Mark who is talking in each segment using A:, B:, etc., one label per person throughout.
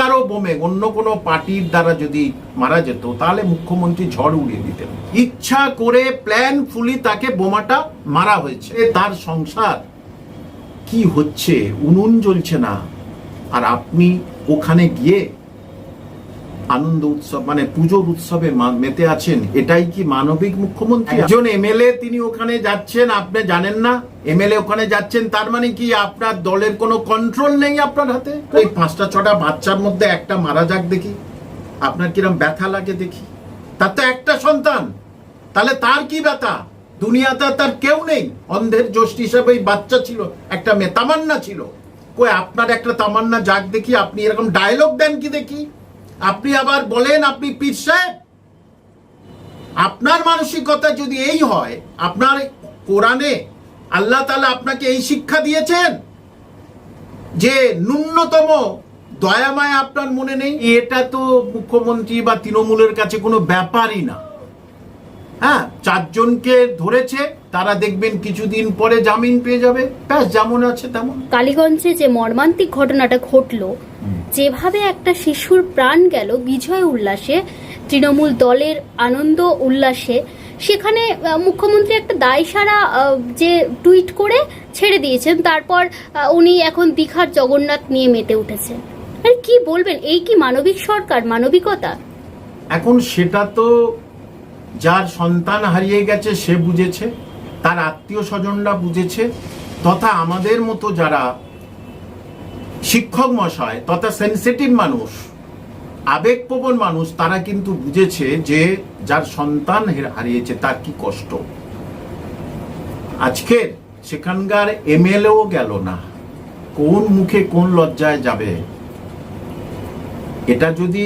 A: কারও বোমে অন্য কোনো পার্টির দ্বারা যদি মারা যেত, তাহলে মুখ্যমন্ত্রী ঝড় উড়িয়ে দিতেন। ইচ্ছা করে প্ল্যান ফুলি তাকে বোমাটা মারা হয়েছে। তার সংসার। কি হচ্ছে? উনুন জ্বলছে না। আর আপনি ওখানে গিয়ে আনন্দ উৎসব মানে পুজোর উৎসবে মেতে আছেন। এটাই কি মানবিক মুখ্যমন্ত্রী? একজন এমএলএ, তিনি ওখানে যাচ্ছেন, আপনি জানেন না? এমএলএ ওখানে যাচ্ছেন, তার মানে কি আপনার দলের কোনো কন্ট্রোল নেই আপনার হাতে? এই পাঁচটা, ছটা বাচ্চার মধ্যে একটা মারা যাক দেখি। আপনার কিরম ব্যথা লাগে দেখি। তার তো একটা সন্তান। তাহলে তার কি ব্যথা? দুনিয়াতে তার কেউ নেই। অন্ধের জোষ্ঠ হিসাবে বাচ্চা ছিল, একটা মেয়ে, তামান্না ছিল। কই, আপনার একটা তামান্না যাক দেখি, আপনি এরকম ডায়লগ দেন কি দেখি? আপনি আবার বলেন আপনি পীর সাহেব? আপনার মানসিকতা যদি এই হয় আপনার কোরআনে আল্লাহ তাআলা আপনাকে এই শিক্ষা দিয়েছেন যে ন্যূনতম দয়ামায় আপনার মনে নেই? এটা তো মুখ্যমন্ত্রী বা তৃণমূলের কাছে কোনো ব্যাপারই না। হ্যাঁ চারজনকে ধরেছে তারা দেখবেন কিছুদিন পরে জামিন পেয়ে যাবে। ব্যাস যেমন আছে তেমন।
B: কালীগঞ্জে যে মর্মান্তিক ঘটনাটা ঘটলো যেভাবে একটা শিশুর প্রাণ গেল বিজয় উল্লাসে তৃণমূল দলের আনন্দ উল্লাসে সেখানে মুখ্যমন্ত্রী একটা দায়সারা আহ, যে টুইট করে ছেড়ে দিয়েছেন তারপর উনি এখন দীঘার জগন্নাথ নিয়ে মেতে উঠেছে আর কি বলবেন? এই কি মানবিক সরকার মানবিকতা?
A: এখন সেটা তো যার সন্তান হারিয়ে গেছে সে বুঝেছে তার আত্মীয় স্বজনরা বুঝেছে তথা আমাদের মতো যারা শিক্ষক মশাই তথা সেন্সিটিভ মানুষ, আবেগপ্রবণ মানুষ, তারা কিন্তু বুঝেছে যে যার সন্তান হারিয়েছে তার কি কষ্ট। আজকের সেখানকার এমএলএও গেল না। কোন মুখে কোন লজ্জায় যাবে? এটা যদি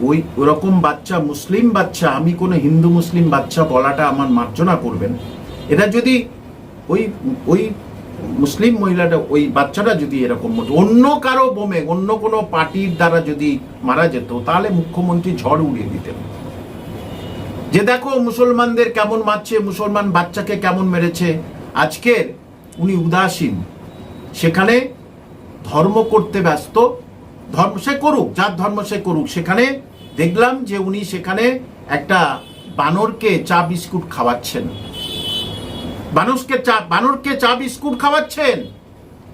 A: ওই ওরকম বাচ্চা, মুসলিম বাচ্চা, আমি কোনো হিন্দু, মুসলিম বাচ্চা বলাটা আমার মার্জনা করবেন। এটা যদি ওই ওই মুসলিম মহিলাটা ওই বাচ্চাটা যদি এরকম অন্য কারও বোমে, অন্য কোনো পার্টির দ্বারা যদি মারা যেত, তাহলে মুখ্যমন্ত্রী ঝড় উড়িয়ে দিতেন। যে দেখো মুসলমানদের কেমন মারছে, মুসলমান বাচ্চাকে কেমন মেরেছে। আজকের উনি উদাসীন। সেখানে ধর্ম করতে ব্যস্ত। ধর্ম সে করুক, যার ধর্ম সে করুক। সেখানে দেখলাম যে উনি সেখানে একটা বানরকে চা বিস্কুট খাওয়াচ্ছেন। বানরকে চা বানরকে চা বিস্কুট খাওয়াচ্ছেন?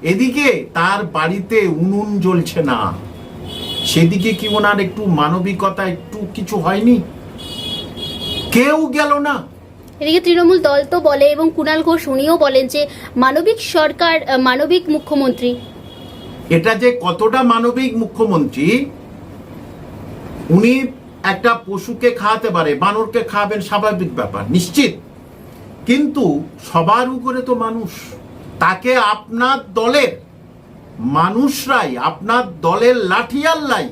A: এদিকে তার বাড়িতে উনুন জ্বলছে না। সেদিকে কি ওনার একটু মানবিকতা একটু কিছু হয়নি? কেউ গেল না।
B: এদিকে তৃণমূল দল তো বলে এবং কুণাল ঘোষ উনিও বলেন যে মানবিক সরকার মানবিক মুখ্যমন্ত্রী।
A: এটা যে কতটা মানবিক মুখ্যমন্ত্রী উনি একটা পশুকে খাওয়াতে পারে বানরকে খাওয়াবেন স্বাভাবিক ব্যাপার নিশ্চিত? কিন্তু সবার উপরে তো মানুষ। তাকে আপনার দলের মানুষরাই, আপনার দলের লাঠিয়াল্লাই,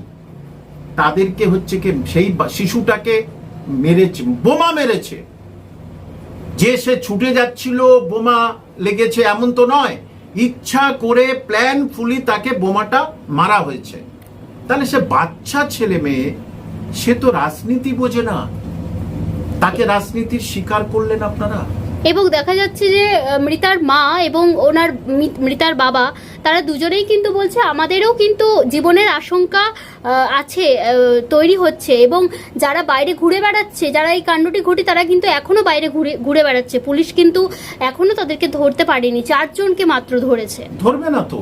A: তাদেরকে হচ্ছে কি সেই শিশুটাকে মেরেছে, বোমা মেরেছে। যে সে ছুটে যাচ্ছিল, বোমা লেগেছে এমন তো নয়। ইচ্ছা করে, প্ল্যান ফুলি তাকে বোমাটা মারা হয়েছে। তাহলে সে বাচ্চা ছেলে মেয়ে, সে তো রাজনীতি বোঝে না। তাকে রাজনীতির শিকার করলেন আপনারা?
B: এবং দেখা যাচ্ছে যে মৃতার মা এবং ওনার মৃতার বাবা তারা দুজনেই কিন্তু বলছে আমাদেরও কিন্তু জীবনের আশঙ্কা আছে তৈরি হচ্ছে। এবং যারা বাইরে ঘুরে বেড়াচ্ছে যারা এই কাণ্ডটি ঘটে তারা কিন্তু এখনও বাইরে ঘুরে ঘুরে বেড়াচ্ছে। পুলিশ কিন্তু এখনও তাদেরকে ধরতে পারেনি। চারজনকে মাত্র ধরেছে।
A: ধরবে না তো?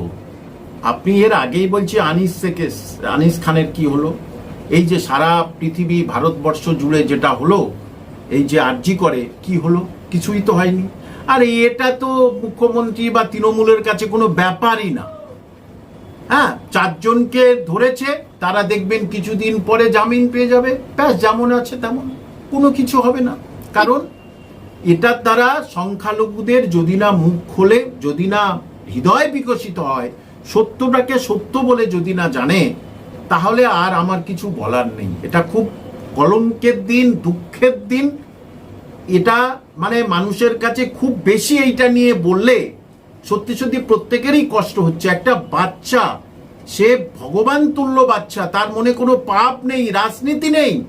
A: আপনি এর আগেই বলছি আনিস থেকে আনিস খানের কি হলো? এই যে সারা পৃথিবী ভারতবর্ষ জুড়ে যেটা হলো এই যে আর্জি করে, কি হলো? কিছুই তো হয়নি। আর, এটা তো মুখ্যমন্ত্রী বা তৃণমূলের কাছে কোনো ব্যাপারই না। হ্যাঁ চারজনকে ধরেছে, তারা দেখবেন কিছুদিন পরে জামিন পেয়ে যাবে। ব্যাস, যেমন আছে তেমন। কোনো কিছু হবে না। কারণ এটার দ্বারা সংখ্যালঘুদের যদি না মুখ খোলে, যদি না হৃদয় বিকশিত হয়, সত্যটাকে সত্য বলে যদি না জানে, তাহলে আর আমার কিছু বলার নেই। এটা খুব কলঙ্কের দিন, দুঃখের দিন এটা মানে মানুষের কাছে খুব বেশি এইটা নিয়ে বললে সত্যি সত্যি প্রত্যেকেরই কষ্ট হচ্ছে। একটা বাচ্চা, সে ভগবান তুল্য বাচ্চা, তার মনে কোনো পাপ নেই, রাজনীতি নেই,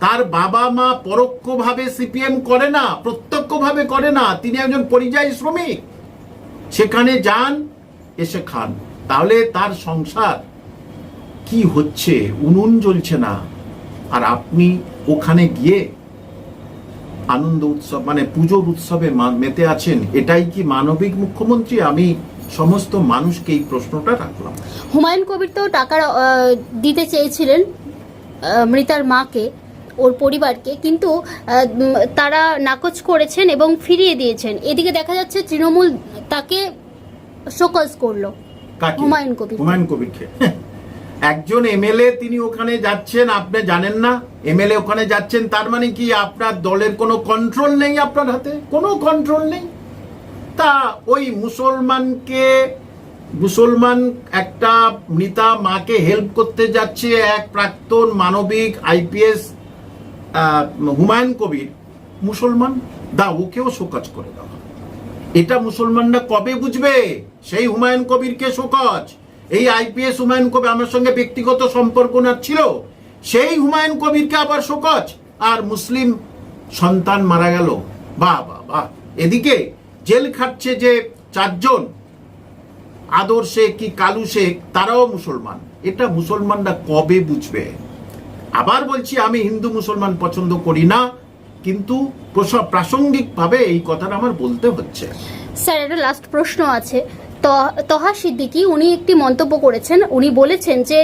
A: তার বাবা মা পরোক্ষভাবে সিপিএম করে না, প্রত্যক্ষভাবে করে না, তিনি একজন পরিযায়ী শ্রমিক, সেখানে যান, এসে খান। তাহলে তার সংসার কি হচ্ছে? উনুন জ্বলছে না। আর আপনি ওখানে গিয়ে আনন্দ উৎসব মানে পুজোর উৎসবে মা- মেতে আছেন এটাই কি মানবিক মুখ্যমন্ত্রী? আমি সমস্ত মানুষকে এই প্রশ্নটা রাখলাম।
B: হুমায়ুন কবির তো টাকা দিতে চেয়েছিলেন মৃতার মাকে ওর পরিবারকে কিন্তু তারা নাকচ করেছেন এবং ফিরিয়ে দিয়েছেন। এদিকে দেখা যাচ্ছে তৃণমূল তাকে শোকজ করল। হুমায়ুন কবির।
A: হুমায়ুন কবিরকে। একজন এমএলএ তিনি ওখানে যাচ্ছেন, আপনি জানেন না। এমএলএ ওখানে যাচ্ছেন, তার মানে কি আপনার দলের কোনো কন্ট্রোল নেই আপনার হাতে? কোনো কন্ট্রোল নেই? তা ওই মুসলমানকে, মুসলমান একটা মৃতা মাকে হেল্প করতে যাচ্ছে এক প্রাক্তন মানবিক আইপিএস হুমায়ুন কবির। মুসলমান? দা, ওকেও শোকাজ করে দেওয়া। এটা মুসলমানরা কবে বুঝবে? সেই হুমায়ুন কবিরকে শোকজ। এই আইপিএস হুমায়ুন কবির আমার সঙ্গে ব্যক্তিগত সম্পর্ক না ছিল। সেই হুমায়ুন কবিরকে আবার শোকজ। আর মুসলিম সন্তান মারা গেল। বাহ বাহ বাহ এদিকে জেল খাটছে যে চারজন। আদর শেখ কি কালু শেখ, তারাও মুসলমান। এটা মুসলমানরা কবে বুঝবে? আবার বলছি, আমি হিন্দু মুসলমান পছন্দ করি না, কিন্তু প্রস- প্রাসঙ্গিকভাবে এই কথাটা আমার বলতে হচ্ছে।
B: স্যার, একটা লাস্ট প্রশ্ন আছে। তহা সিদ্দিকি, উনি একটি মন্তব্য করেছেন। উনি বলেছেন যে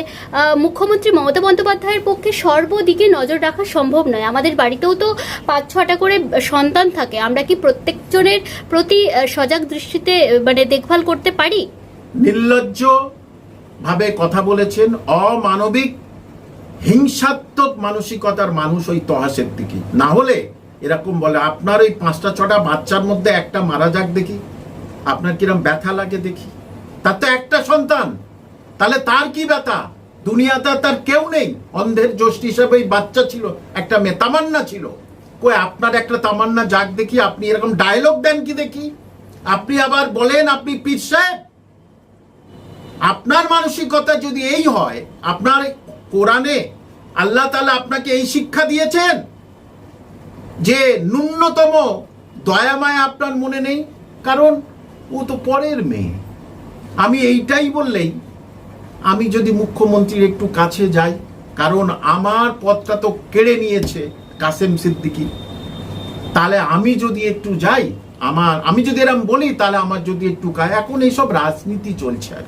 B: মুখ্যমন্ত্রী মমতা বন্দ্যোপাধ্যায়ের পক্ষে সর্বদিকে নজর রাখা সম্ভব নয়। আমাদের বাড়িতেও তো পাঁচ ছটা করে সন্তান থাকে। আমরা কি প্রত্যেকজনের প্রতি সজাগ দৃষ্টিতে মানে দেখভাল করতে পারি?
A: নির্লজ্জ ভাবে কথা বলেছেন অমানবিক, হিংসাত্মক মানসিকতার মানুষ ওই তহাসের দিকে না হলে এরকম বলে, আপনার ওই পাঁচটা, ছটা বাচ্চার মধ্যে একটা মারা যাক দেখি। আপনার কিরম ব্যথা লাগে দেখি? তার তো একটা সন্তান। তাহলে তার কি ব্যথা? দুনিয়াতে তার কেউ নেই। অন্ধের জ্যোষ্ঠী হিসাবে বাচ্চা ছিল, একটা মেয়ে তামান্না ছিল। কই, আপনার একটা তামান্না যাক দেখি, আপনি এরকম ডায়লগ দেন কি দেখি? আপনি আবার বলেন, আপনি পীর সাহেব, আপনার মানসিকতা যদি এই হয়, আপনার কোরআনে আল্লাহ তাআলা আপনাকে এই শিক্ষা দিয়েছেন যে ন্যূনতম দয়ামায় আপনার মনে নেই। কারণ ও তো পরের মেয়ে আমি এইটাই বললেই, আমি যদি মুখ্যমন্ত্রীর একটু কাছে যাই, কারণ আমার পথটা তো কেড়ে নিয়েছে কাসেম সিদ্দিকি তাহলে আমি যদি একটু যাই, আমার, আমি যদি এরম বলি, তাহলে আমার যদি একটু গায়ে, এখন এইসব রাজনীতি চলছে আর।